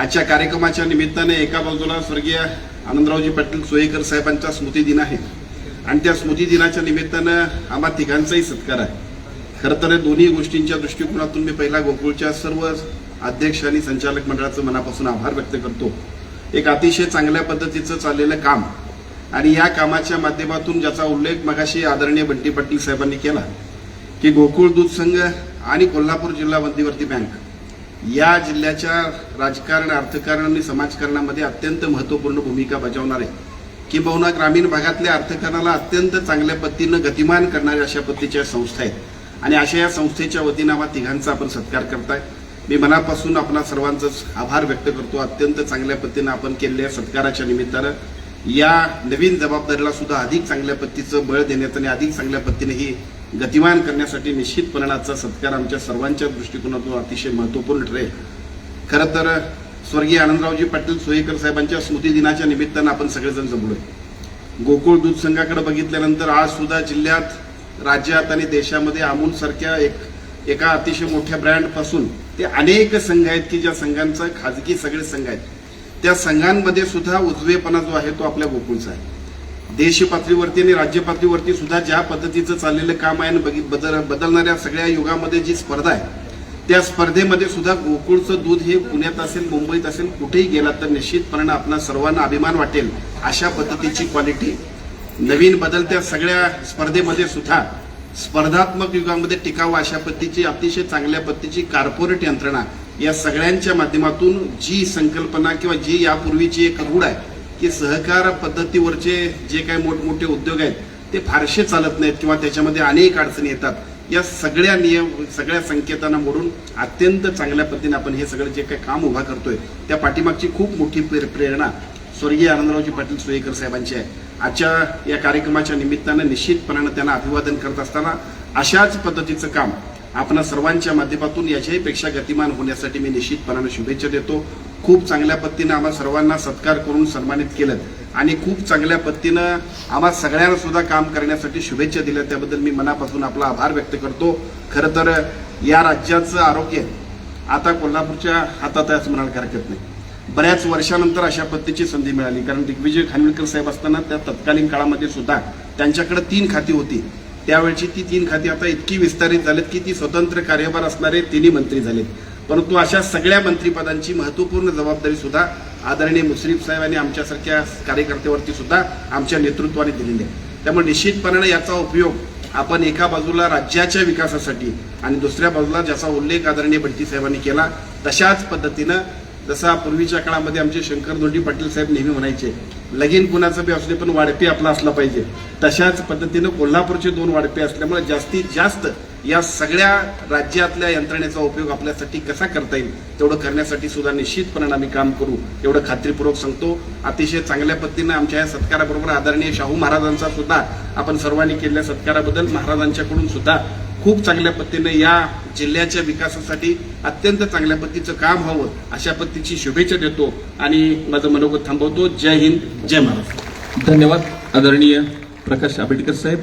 आजच्या कार्यक्रमाच्या निमित्ताने एका बाजूला स्वर्गीय आनंदरावजी पाटील सोयेकर साहेबांचा स्मृती दिन आहे आणि त्या स्मृती दिनाच्या निमित्तानं आम्हा तिघांचाही सत्कार आहे. खरं तर दोन्ही गोष्टींच्या दृष्टिकोनातून मी पहिला गोकुळच्या सर्व अध्यक्ष आणि संचालक मंडळाचं मनापासून आभार व्यक्त करतो. एक अतिशय चांगल्या पद्धतीचं चाललेलं काम आणि या कामाच्या माध्यमातून ज्याचा उल्लेख मगाशी आदरणीय बंटी पाटील साहेबांनी केला की गोकुळ दूध संघ आणि कोल्हापूर जिल्हा मध्यवर्ती बँक. या जिल्ह्याच्या राजकारण अर्थकारण आणि समाजकारणामध्ये अत्यंत महत्त्वपूर्ण भूमिका बजावणारे किंबहुना ग्रामीण भागातल्या अर्थकारणाला अत्यंत चांगल्या पद्धतीनं गतिमान करणाऱ्या अशा पद्धतीच्या संस्था आहेत. आणि अशा या संस्थेच्या वतीनं आम्हा तिघांचा आपण सत्कार करताय. मी मनापासून आपणा सर्वांचाच आभार व्यक्त करतो. अत्यंत चांगल्या पद्धतीनं आपण केलेल्या सत्काराच्या निमित्तानं. या नवीन जबाबदारीला सुद्धा अधिक चांगल्या पद्धतीचं बळ देण्यात आणि अधिक चांगल्या पद्धतीने ही गतिमान करण्यासाठी निश्चितपणाचा सत्कार आमच्या सर्वांच्या दृष्टिकोनातून अतिशय महत्त्वपूर्ण ठरेल. खरं तर स्वर्गीय आनंदरावजी पाटील सोयेकर साहेबांच्या स्मृती दिनाच्या निमित्तानं आपण सगळेजण जमलोय. गोकुळ दूध संघाकडे बघितल्यानंतर आज सुद्धा जिल्ह्यात राज्यात आणि देशामध्ये अमूल सारख्या एक एका अतिशय मोठ्या ब्रँडपासून ते अनेक संघ आहेत की ज्या संघांचा खाजगी सगळे संघ आहेत. त्या संघांमध्ये सुद्धा उजवेपणा जो आहे तो आपल्या गोकुळचा आहे. देश पातळीवरती आणि राज्य पातळीवरती सुद्धा ज्या पद्धतीचं चाललेलं काम आहे आणि बदल बदलणाऱ्या सगळ्या युगामध्ये जी स्पर्धा आहे त्या स्पर्धेमध्ये सुद्धा गोकुळचं दूध हे पुण्यात असेल मुंबईत असेल कुठेही गेला तर निश्चितपणे आपणा सर्वांना अभिमान वाटेल अशा पद्धतीची क्वालिटी नवीन बदलत्या सगळ्या स्पर्धेमध्ये सुद्धा स्पर्धात्मक युगामध्ये टिकावं अशा पद्धतीची अतिशय चांगल्या पद्धतीची कार्पोरेट यंत्रणा या सगळ्यांच्या माध्यमातून जी संकल्पना किंवा जी यापूर्वीची एक रूढ आहे की सहकार पद्धतीवरचे जे काही मोठमोठे उद्योग आहेत ते फारसे चालत नाहीत किंवा त्याच्यामध्ये अनेक अडचणी येतात. या सगळ्या नियम सगळ्या संकेतांना मोडून अत्यंत चांगल्या पद्धतीने आपण हे सगळं जे काही काम उभा करतोय त्या पाठीमागची खूप मोठी प्रे- प्रेरणा स्वर्गीय आनंदरावजी पाटील सुयेकर साहेबांची आहे. आजच्या या कार्यक्रमाच्या निमित्तानं निश्चितपणानं त्यांना अभिवादन करत असताना अशाच पद्धतीचं काम आपण सर्वांच्या माध्यमातून याच्याही पेक्षा गतिमान होण्यासाठी मी निश्चितपणानं शुभेच्छा देतो. खूप चांगल्या पद्धतीनं आम्हा सर्वांना सत्कार करून सन्मानित केलं. आणि खूप चांगल्या पद्धतीनं आम्हा सगळ्यांना सुद्धा काम करण्यासाठी शुभेच्छा दिल्या. त्याबद्दल मी मनापासून आपला आभार व्यक्त करतो. खरं तर या राज्याचं आरोग्य आता कोल्हापूरच्या हातात आहे असं म्हणायला हरकत नाही. बऱ्याच वर्षानंतर अशा पद्धतीची संधी मिळाली. कारण दिग्विजय खानविलकर साहेब असताना त्या तत्कालीन काळामध्ये सुद्धा त्यांच्याकडे तीन खाती होती. त्यावेळची ती तीन खाती आता इतकी विस्तारित झालेत की ती स्वतंत्र कार्यभार असणारे तिन्ही मंत्री झालेत. परंतु अशा सगळ्या मंत्रिपदांची महत्त्वपूर्ण जबाबदारी सुद्धा आदरणीय मुश्रीफ साहेबांनी आमच्यासारख्या कार्यकर्त्यावरती सुद्धा आमच्या नेतृत्वाने दिलेली आहे. त्यामुळे निश्चितपणाने याचा उपयोग आपण एका बाजूला राज्याच्या विकासासाठी आणि दुसऱ्या बाजूला ज्याचा उल्लेख आदरणीय बंटी साहेबांनी केला तशाच पद्धतीनं जसा पूर्वीच्या काळामध्ये आमचे शंकर दोंडी पाटील साहेब नेहमी म्हणायचे लगीन कुणाचं बी असले पण वाढपी आपला असला पाहिजे. तशाच पद्धतीनं कोल्हापूरचे दोन वाढपे असल्यामुळे जास्तीत जास्त या सगळ्या राज्यातल्या यंत्रणेचा उपयोग आपल्यासाठी कसा करता येईल तेवढं करण्यासाठी सुद्धा निश्चितपणे आम्ही काम करू एवढं खात्रीपूर्वक सांगतो. अतिशय चांगल्या पद्धतीनं आमच्या या सत्काराबरोबर आदरणीय शाहू महाराजांचा सुद्धा आपण सर्वांनी केलेल्या सत्काराबद्दल महाराजांच्याकडून सुद्धा खूप चांगल्या पद्धतीने या जिल्ह्याच्या विकासासाठी अत्यंत चांगल्या पद्धतीचं काम व्हावं अशा पद्धतीची शुभेच्छा देतो आणि माझं मनोगत थांबवतो. जय हिंद जय महाराष्ट्र. धन्यवाद. आदरणीय प्रकाश आंबेडकर साहेब.